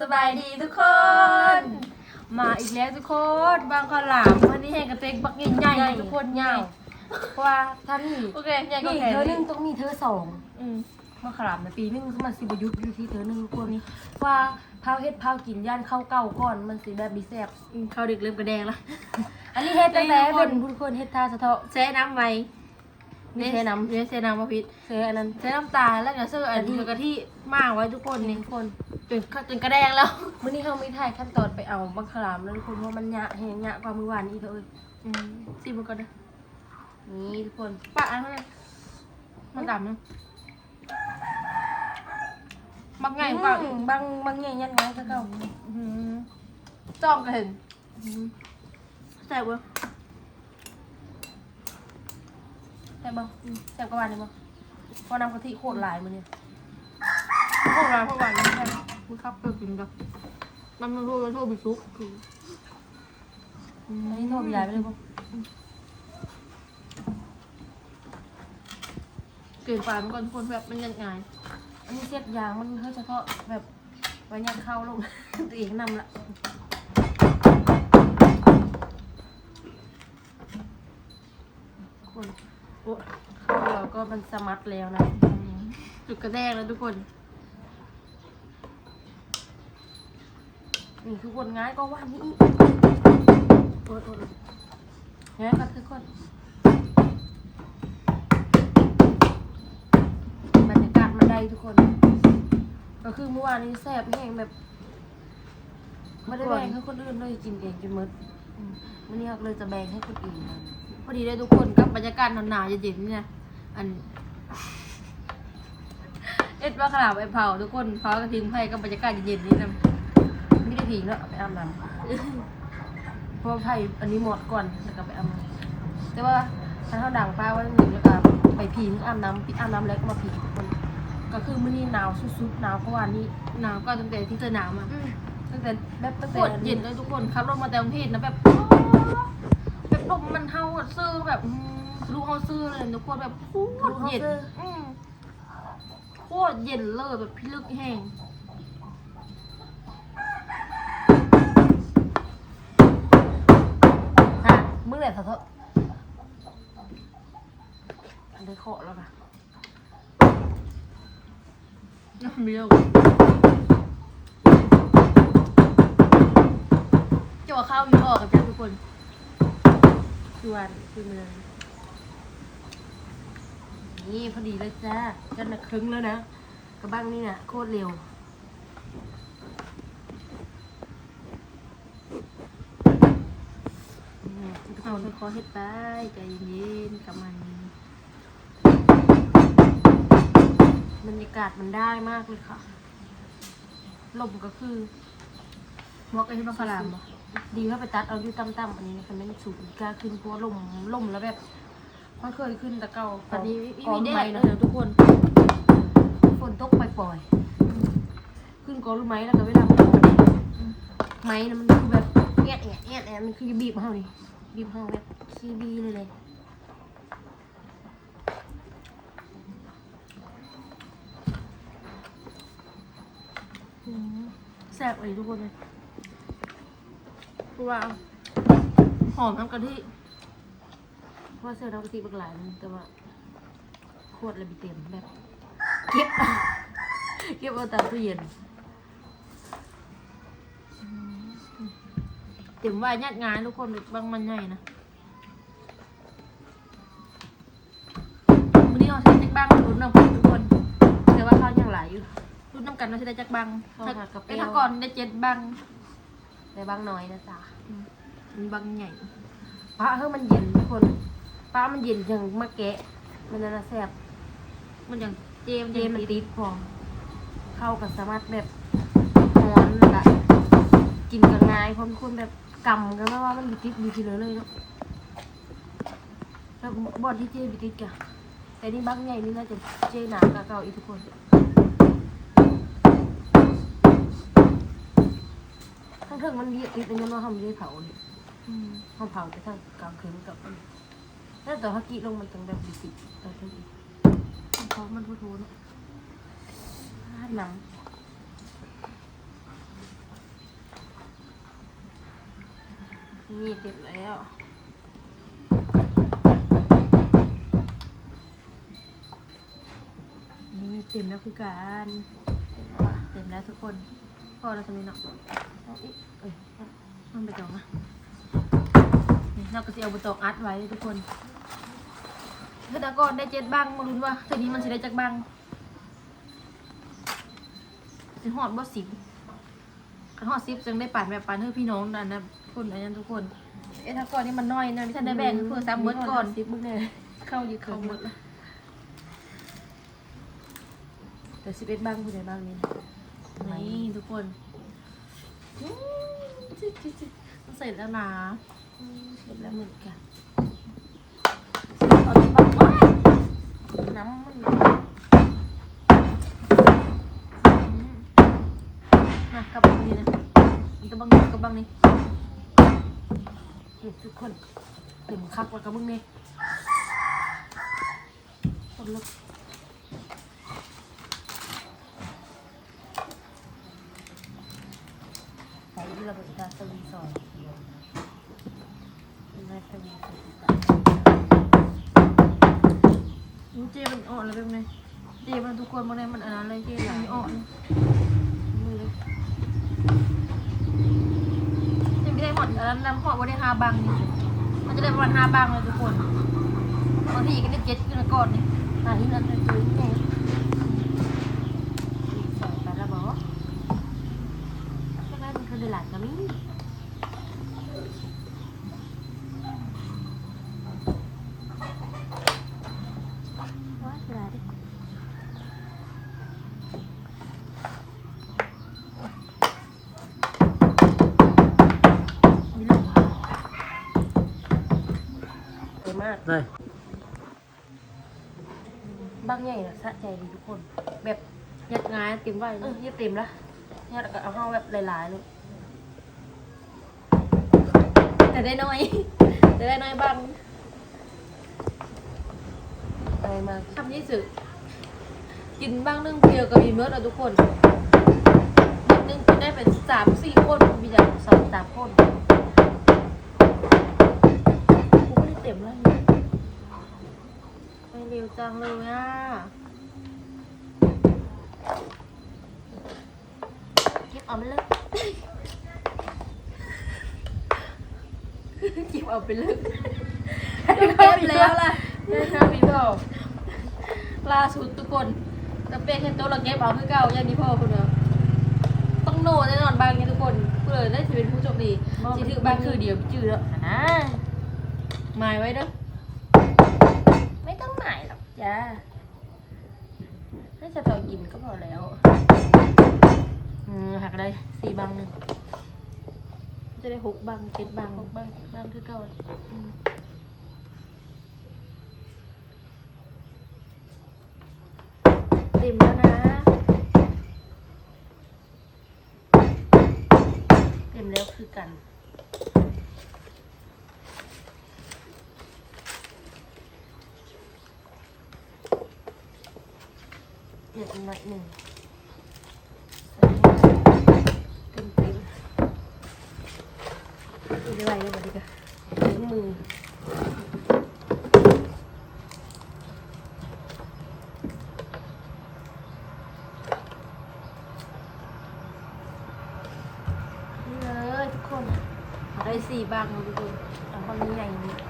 สบายดีทุกคน มาอีกแล้วทุกคน บางข้าวหลามวันนี้ให้กระเตงบักใหญ่ๆทุกคนใหญ่เพราะว่าท่านนี่โอเคใหญ่กว่านี่แขนเธอหเลนึ่ยงต้องมีเธอสองอืมมาขาวหลามในปีหนึงมันสิบยุทธ์อยู่ที่เธอหนึ่งทุกคนนี่ว่าพาวเฮ็ดพาวกินย่านข้าวเก่าก่อนมันสิแบบดีแซ่บอืมข้าวดึกเริ่มกระแดงแล้วอันนี้เฮ็ดตั้งแต่ทุกคนเป็นทุกคนเฮ็ดทาสะเทาะแช่น้ำไว้ มีแช่น้ำเนี่ยแช่น้ำมาพิษเซอันนั้นแช่น้ำตาลแล้วก็เสื้ออันกะทินี้กะทิมากไว้ทุกคนคนนี่ทุกคนจนจนกระแดงแล้วมื้อนี้เฮาไม่ถ่ายขั้นตอนไปเอาบักขาวหลามแล้วทุกคนเพราะมันยะแฮงยะกว่ามื้อวานนี้เถอะเอ้ยอืมซีมันก็ได้นี่ทุกคนปะอันนั้นมันดำนะบักไงกว่าอืมบางบางแง่ยันไว้ซะเก่าอืมจ้องก็เห็นอืมใส่เว้ย แซ่บบ่อืมแซ่บกว่าหวานนี่บ่เพราะน้ำกะทิโคตรหลายมื้อนี้พวกเราพวกเราไม่ใช่พูดครับเกิดกินกับมันมันโทษมันโทษบิซุกคืออันนี้โทษพี่ยายไปเลยบ่เกินไปมันก่อนทุกคนแบบมันยังไงอันนี้เสียดยางมันเฮ้ยเฉพาะแบบไว้ยัดเข้าลงตัวเองนำละคนโอ้เข้าเราก็มันสมัดแล้วนะจุดกระแดงแล้วทุกคนนี่ทุกคนง่ายก็ว่านี่โอ้ยโอ้ยง่ายก็ทุกคนบรรยากาศมันได้ทุกคน ก็คือเมื่อวานนี้แซ่บแห้งแบบไม่ได้แบ่งให้คนอื่นเลยกินเองจนหมดอืมวันนี้เราเลยจะแบ่งให้คนอื่น อดีเลยทุกคนกับบรรยากาศหนาวๆเย็นๆเนี่ยอันเอ็ดว่าขนาดไปเผาทุกคนเผากระทิงไผ่กับบรรยากาศเย็นๆนี่นะไม่ได้ผิงเนาะไปอาบน้ำเพราะไผ่อันนี้หมดก่อนแล้วก็ไปอาบน้ำแต่ว่าถ้าเท่าดังป้าไว้หนึ่งแล้วก็ไปผิงอาบน้ำปิดอาบน้ำแล้วก็มาผิงทุกคนก็คือมื้อนี้หนาวสุดๆหนาวกว่าะวันนี้หนาวก็ตั้งแต่ที่เจอหนาวมาตั้งแต่แบบตั้งแต่เย็นเลยทุกคนขับรถมาแต่กรุงเทพนะแบบ แบบลมมันเท่ากับซื้อแบบอืมรู้เขาซื้อเลยทุกคนแบบโคตรเย็นอืมโคตรเย็นเลยแบบพิลึกแห้งฮะมื้อไหนเถอะเถอะอันนี้เคาะแล้วค่ะน้ำเลี้ยวจะว่าข้าวมีออกกับจ้าทุก คนคือวันคือเมือง นี่พอดีเลยจ้ากันนะครึ่งแล้วนะ กระบังนี่น่ะโคตรเร็วอืมเอาค่อยๆเฮ็ดไปใจเย็นกับมันบรรยากาศมันได้มากเลยค่ะ ลมก็คือมอกไอ้ที่มะขามบ่ ดีถ้าไปตัดเอาอยู่ต่ำๆอันนี้นะคะไม่สูงกล้าขึ้นเพราะว่าลมลมแล้วแบบมันเคยขึ้นแต่เก่าตอนนี้กอมีงแดไม้ดนะเดี๋ยวทุกคนฝนตกปล่อยๆขึ้นกอรู้ไหมแล้วก็เวลามันตกไม้นะมันคือแบบแอดแอดแอดแอดมันคือบีบเฮานี่บีบเฮาแบบคีบีเลยเลยอืมแซ่บเลยทุกคนเลย เพราะว่าหอมน้ำกะทิเพราะว่าเสื้อเราปกติบักหลายนึงแต่ว่าโคตรเลยบีเต็มแบบเก็บเก็บเอาตามตู้เย็นเต็มว่าญาติงานทุกคนบางมันใหญ่นะวันนี้เราใช้จักรบังรุ่นน้ำกันทุกคนแต่ว่าเขายังหลายอยู่รุ่นน้ำกันเราใช้ได้จักรบังเขาหักกับเปรี้แต่ยวถ้าก่อนได้เจ็ดบัง แต่บางน้อยนะจ๊ะมีบังใหญ่ป้าเฮ้ยมันเย็นทุกคนป้ามันเย็นจังมาแกะ มันน่าแซ่บมันอย่างเจมเจมันติดพอเข้ากับสามารถแบบร้อนแล้วก็กินกับง่ายเพราะคนแบบกำกันไม่ว่ามันบิติดดีทีเลยเลยเนาะแล้วบอดที่เจบิติดกะแต่นี่บางใหญ่นี่น่าจะเจหนากะเก่าอีกทุกคน ทั้งเทิงมันละเอีติดอันนี้มงทำดีเผาเลยห้องเผาจะทั้งกลางคืนกับมันแต่ฮักกี้ลงมันจังแบบดีติแต่ทั้งอีกเขามันโทนหนังนี่เสร็จแล้วนี่เต็มแล้วคือการเต็มแล้วทุกคนพอแล้วใช่หนาะ มันไปต่อมานี่เราก็จะเอาไปตอกอัดไว้ทุกคนเมื่อตะก่อนได้เจ็ดบังมาลุ้นว่าทีนี้มันจะได้จักบังสิหอดบ่สิบคันหอดสิบจึงได้ปั่นแบบปั่นให้พี่น้องนั่นนะคนอันนั้นทุกคน เอ้ถ้าก่อนนี่มันน้อยนะไม่ทันได้แบ่งเพื่อซ้ำเบิดก่อนสิบมึงเนี่ยเข้าอยู่เข้าหมดละแต่สิบเอ็ดบ้างคุณไหนบ้างนี่นะนี่ทุกคนอืม จิ๊จิ๊จิ๊ดมันเสร็จแล้วนะเสร็จแล้วเหมือนกันเอาที่บ้านว้ายน้ำมันอืมมากลับบังนี้นะอีกระบังนี้กระบังนี้นี่ทุกคนเต็มคักแล้วกับมึงนี่คนลุกใส่ที่เราเป็นการสวีซอยเป็นไงสวีซอยติดตามเจมันอ่อนแล้วเป็นไงเจมันทุก คนมันเนี่ยมันอันนั้นเลยเจมันอ่อนมือเลยเจไม่ได้หมดอันนั้นน้ำหอดว่าได้ห้าบังนี่มันจะได้ประมาณห้าบังเลยทุกคนบางทีก็ได้เจ็ดขึ้นมาก่อนนี่ อ่าที่นั่นเลยคือไงใส่ไปแล้วบอกก็ได้มันคือเดือดหลานกับมี่ว้าเวลาดิ มีลูก เต็มมาก ได้ บางใหญ่นะสะใจดีทุกคน แบบยัดงายเต็มไว้เอเลอยยืดเต็มละเนี่ยแล้วก็เอาเข้าแบบหลายๆเลยแต่ได้น้อย แต่ได้น้อยบังอะไรมาทำยี่สึกกินบ้างนึ่งเดียวกับมีเมื่อเราทุกคนนึ่งกินได้เป็นสามสี่คนมีอย่างสองสามคนกูไม่ได้เต็มแล้วเนี่ยไม่เร็วจังเลยอะเก็บเอาไปเลยเก็บเอาไปเลยเก็บแล้วล่ะได้ครับพี่พ่อล่าสุดทุกคนแต่เป้แค่โต๊ะเราเก็บเอาคือเก่าอย่างนี้พ่อคุณเนาะต้องโน่แน่นอนบางอย่างทุกคนเพื่อได้จะเป็นผู้โชคดีที่ถือบางคือเดียวจืดแล้วนะ หมายไว้เด้อไม่ต้องหมายหรอกจ้าให้จะต่อกินก็พอแล้วอืมหักได้สี่บางหนึ่งจะได้หกบางเจ็ดบางบางบางบางคือเก่าอืมเต็มแล้วนะเต็มแล้วคือกัน เดี๋ยวอีก หน่อยหนึ่งเต็มเต็มไม่ไหวเลยวันนี้ก็ถึงมือเลยทุกคนได้สี่บางเลยทุกคนเอาคนนี้ใหญ่นี้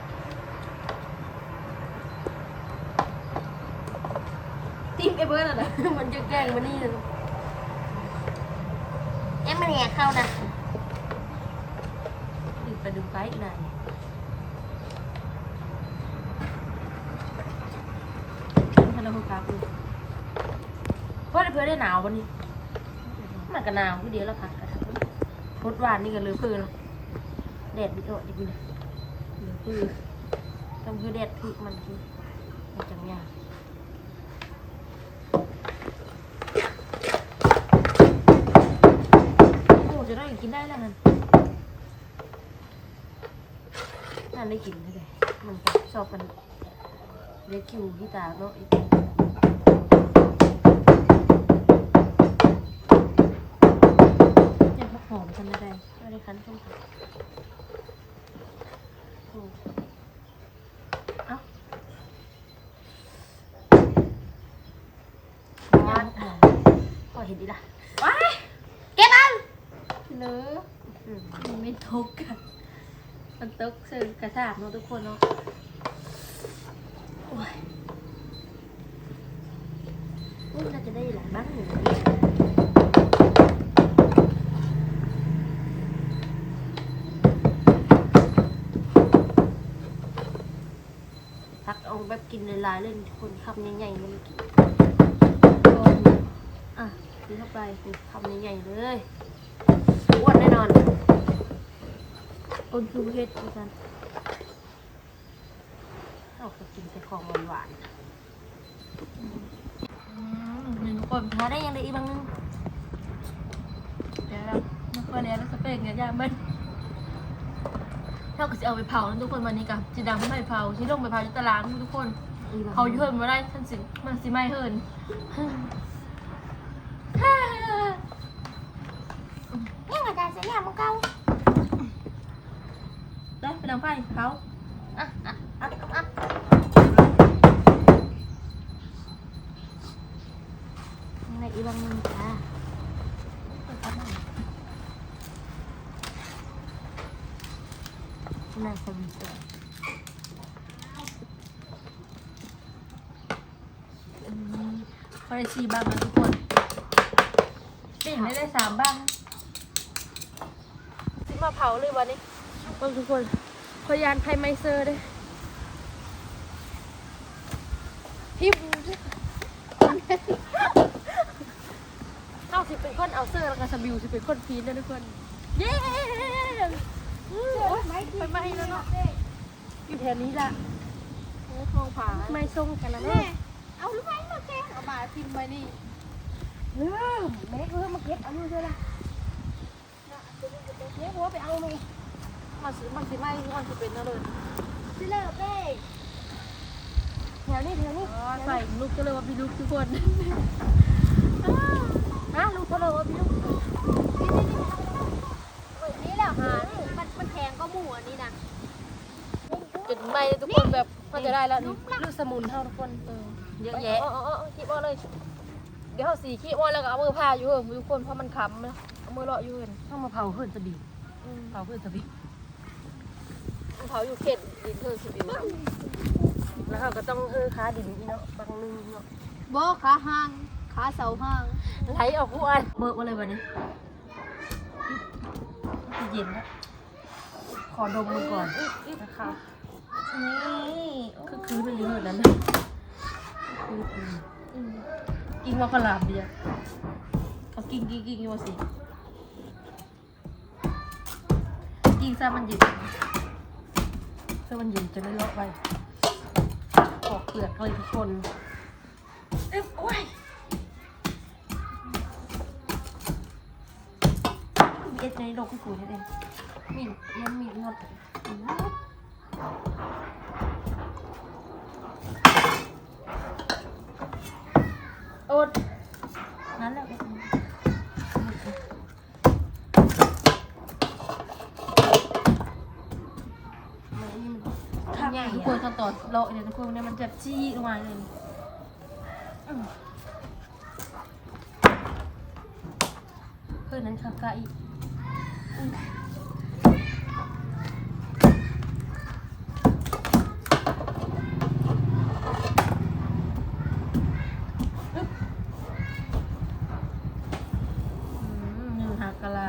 ทีมไอเบิร์ดอะนะมันจะแกล้งมันนี่เลยเอ๊ะมันแหกเข้านะดึงไปดึงไปอีกหน่อยฮัลโหลครับเพราะเพื่อนได้หนาววันนี้มันก็หนาวทีเดียวแล้วค่ะพดหวานนี่ก็เลยเพื่อนแล้วแดดบิดโอดอีกนี่เหลือเพื่อต้องคือแดดพริกมันคือมันจังยาก น้อยกินได้แล้วมันนั่นได้กินได้เลยมันชอบมันเล็กคิวที่ตาเนาะอีกยังหอมฉันไม่ได้ไม่ได้คั้นอ้มผักเห็นดีละ ยอืมมันไม่ตกกันมันตกเสือกระถางเนาะทุกคนเนาะโอ้ยอุ้ยน่าจะได้หลายบ้างหนึ่งตักเอาแบบกินหลายๆเลยทุกคนคำใหญ่ๆเลยกินอะกินเข้าไปคำใหญ่ๆเลย อ้วนแน่นอนอ้นคือเฮ็ดเหมือนกันเอาก็กินแต่ของหวานๆอืมนี่ทุกคนหาได้ยังได้อีกบางนึงเดี๋ยวทุกคนเนี่ยเราสเปกเนี่ยยากมันเราก็จะเอาไปเผาแล้วทุกคนวันนี้กับจีดังไม่เผาที่ลงไปเผาที่ตารางทุกคนอีกบางเขาอยู่เฮิร์นมาได้ท่านสิมันสิไม่เฮิร์น ยังอาจารย์เสียยามังเก่า ได้ไปดังไฟ เขาอะอะอะอะยังได้อีกบางนึงจ้าน่าสวีทพอได้สี่บ้างนะทุกคนเด่นได้ได้สามบ้างสิมาเผาเลยวันนี้เบิ่งทุกคน พยานไพไมเซอร์เด้พิมพ์เอาสิเป็นคนเอาเสื้อแล้วก็สบิวสิเป็นคนพีนนะทุกคน เย้โอ๊ยไปไหม้แล้วเนาะอยู่แถวนี้ล่ะทองผาไม่ส่งกันแล้วแม่เนาะเอาลูกไม้มาแกงเอามาพิมพ์ไว้นี่เริ่มแม่เพิ่มมาเก็บเอาอยู่ด้วยล่ะเนี้ยหัวไปเอาไห มมาซื้อมันสิไหม้มันสิเป็นนะเลยสิเลิกเด้แถวนี้แถวนี้อ๋อใส่ลูกก็เลยว่าพี่ลูกทุกคนฮะลูกเขาเลยว่าพี่ลูกนี่แหละค่ะมันมันแพงก็หมูอันนี้นะจุดไหม้ทุกคนแบบมันจะได้แล้วนี่ลูกสมุนเท่าทุกคนเออเยอะแยะอ๋ออ๋อขี้อ้อเลย เดี๋ยวเอาสีขี้อ้อแล้วก็เอามือพาอยู่เหิมทุกคนเพราะมันค้ำนะเอามือเลาะอยู่เหินต้องมาเผาเพื่อนสบิวอืมเผาเพื่อนสบิว เผาอยู่เขตดินเธอสิบิวแล้วเขาก็ต้องเออค้าดินนี่เนาะบางนึงเนาะบ่ขาห้างขาเสาห้างไหลออกผู้อันเบิกมาเลยวันนี้เย็นนะขอดมมันก่อนนะคะนี่คือคืนเป็นเรื่องนั้นนะคือคืนอืมกินว่ากระลาบเดียวเขากินกินกินกินว่าสิกินซะมันเย็น เพื่อมันเย็นจะไม่เลาะไปปอกเปลือกเลยทุกคนเอ้ยโอ้ยเอ็ดในโลกกูกูนี่เองมีดเอี้ยงมีดงดอดนั่นแหละถ้าทุก โละเนี่ยทุกคนเนี่ยมันจะจี้ลงมาเลยเพื่อนนั้นขับกะอีกอืมอืมหนึ่งหักกะลา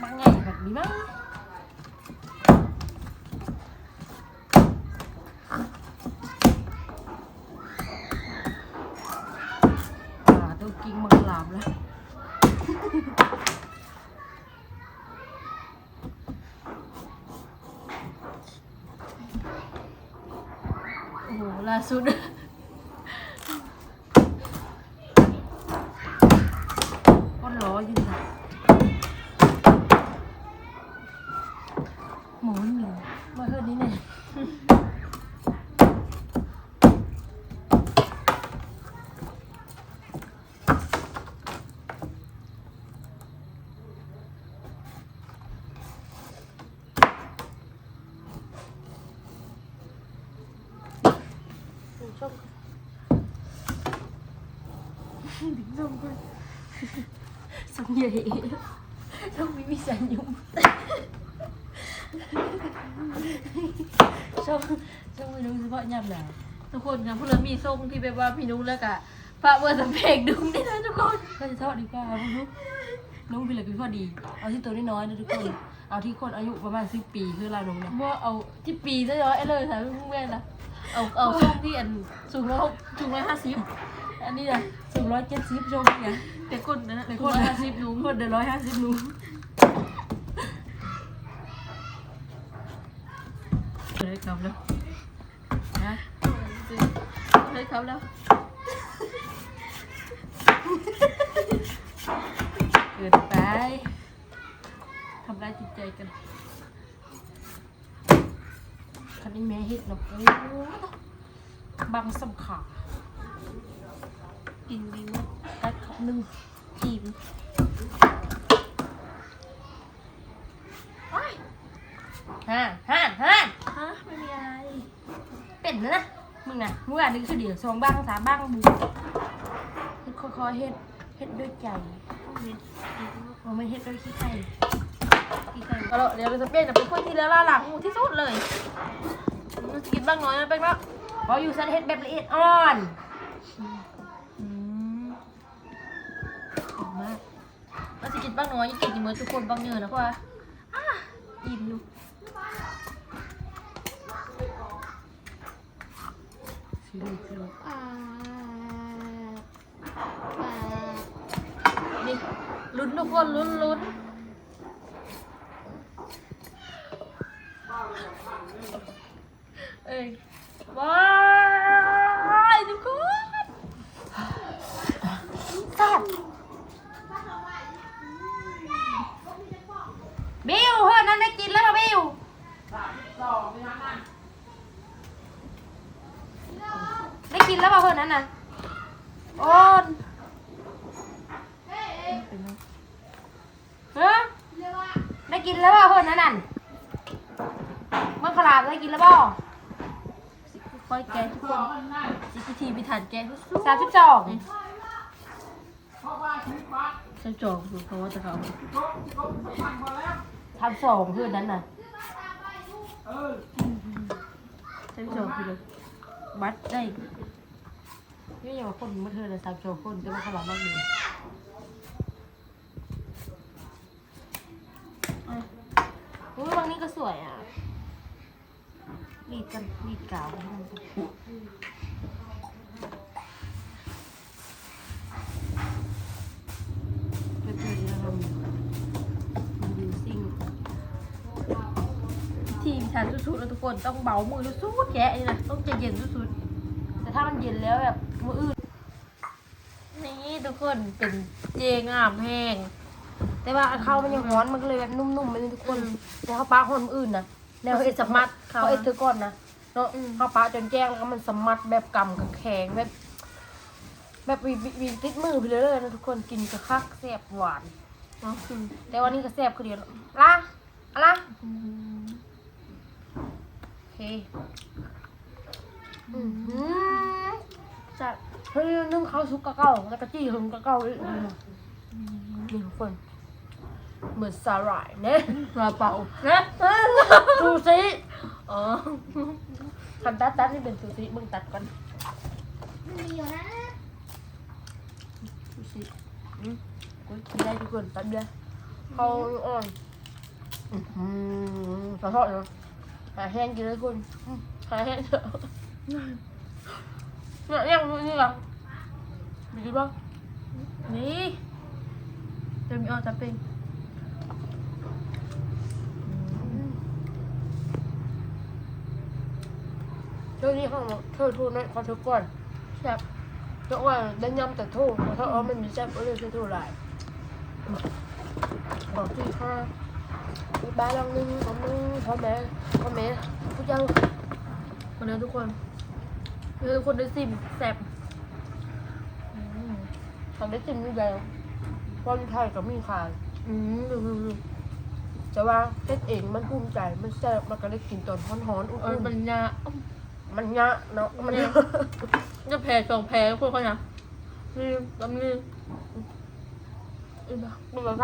บางไงแบบนี้บ้างอ่าตัวกิ้งมันหลามแล้ว โอ้โหล่าสุดก้อนล้อยืนค่ะหมูหนึ่งมาเฮือนี้เนี่ยชม ถึงส่งคนส่งใหญ่ต้องมีวิสัยยุ่งช่องช่ องไม่รู้เฉพาะยามหนาวทุกคนครับพวกเรามีทรงที่แบบว่าพี่นุ้งแล้วก็พระเบอร์สำเพกดุ้งได้นะทุกคนก็จะทอดดีกว่าคุณลูกน้องพี่เหลือกินพอดี เอาที่ตัวน้อยๆนะทุกคน เอาที่คนอายุประมาณสิบปีคือเราลงเนี่ยว่าเอาที่ปีซะย้อยไอ้เลยค่ะเพิ่งแม่ละเอาเอาทรงที่อันสูงร้อยหกสูงร้อยห้าสิบอันนี้นะ สูงร้อยเจ็ดสิบชมเนี่ยแต่คนนั้นนะในสูคงนร้อยละห้าสิบนุ้งคนเดือร้อยห้าสิบหนูเลยครับแล้วนะเลยครับแล้วเกิดไปทำร้ายจิตใจกันคันนี้แม่เฮ็ดเนาะโอ้บังสำขา กินดีมากกัดขับหนึ่งทีมฮ่าฮ่าฮ่าฮะไม่มีอะไร เป็นนะ มึงน่ะมึงอะนึกชื่อเดียวสองบ้างสามบ้างบูเฮ็ดค่อยๆเฮ็ดเฮ็ดด้วยใจมันไม่เฮ็ดด้วยขี้ไข่ขี้ไข่เอาละเดี๋ยวเราจะเปลี่ยนจะเป็นคนที่แล้วล่าหลังหูที่สุดเลยมันจะกินบ้างน้อยนะแป้งละเพราะอยู่ซันเฮ็ดแบบละเอียดอ่อน อืม หอมมาก มันจะ กินบ้างน้อยยังกินเหมือนทุกคนบ้างเยอะนะเพราะว่าอะอิ่มอยู่ชิลูชิลูนี่ลุ้นทุกคนลุ้นลุ้นเอ้ยว้ายทุกคนแซ่บบิวเฮ้ยนั่น ได้กินแล้วค่ะบิวได้กินแล้วเปล่าเฮ้ยนั้นน่ะโอนเฮ้ยได้กินแล้วเปล่าเฮ้ยนั้นน่ะเมื่อขลาดได้กินแล้วเปล่าค่อยแกะทุกคนสิพิธีพิถันแกะทุกสามสิบสองฉันจองดูเพราะว่าจะเขา ทำสองเพื่อนนั้นน่ะฉันจองคือเลยบัตรได้นี่อย่างว่าคนมาเธอเลยสามสองคนแต่ว่าเขาหลับมากเลยอุ้ยบางนี้ก็สวยอะรีดกันรีดกาวให้มัน คนต้องเบามือสุดๆแกะนี่นะต้องใจเย็นสุดแต่ถ้ามันเย็นแล้วแบบมืออื่นๆนี่ทุกคนเป็นเจงามแห้งแต่ว่าเข้ามันยังร้อนมันก็เลยแบบนุ่มๆไปเลยทุกคน แต่เขาปาคนมืออื่นนะแนวเอ็ดสมัดเขาเอ็ดเธอก่อนนะเนาะเขาปาจนแจ้งแล้วก็มันสมัดแบบกำกับแข็งแบบ แบบวีวีวีติดมือไปเลยนะทุกคนกินกระคักแซ่บหวานเนาะคือแต่วันนี้ก็แซ่บคือเดียวล่ะอะไรล่ะ อืมโอเคอือหือจะเฮ้ยนึ่งข้าวซุปกะเก้าแล้วก็จี้หึงกะเก้าอีกนี่ทุกคน เหมือนสาหร่ายเนี่ยกระเป๋านะซูซิอ๋อทำตัดตัดนี่เป็นซูซิมึงตัดก่อนมีอยู่นะซูซิอืมกูกินได้ทุกคนตัดเลยเขาอ่อนอือหือขอโทษนะหาแห้งกินเลยคุณอืมหาแห้งเถอะเนี่ยยังนี่หรอมีกินบ้างนี่จะมีออจับเป็นเรื่องนี้เขาบอกเธอโทษนะขอโทษก่อนแซ่บเจ้าว่าได้ยำแต่โทษเพราะเอามันมีแซ่บก็เลยโทษหลายบอกที่ข้า อีบ้านหลังนึงของมึงพ่อแม่พ่อแม่ผู้ยังวันนี้ทุกคนเดี๋ยวทุกคนได้ซิมแซ่บทำได้จริงนี่แล้วคนไทยกับมีขายอืมดูดูดูแต่ว่าเฮ็ดเองมันภูมิใจมันแซ่บมันก็ได้กินตอนร้อนๆอุ่เออนมันยาๆมันยะเนาะมันจะแพ้สองแพ้คนเขาเนี่ยมนี่ตำนี่อีบ้า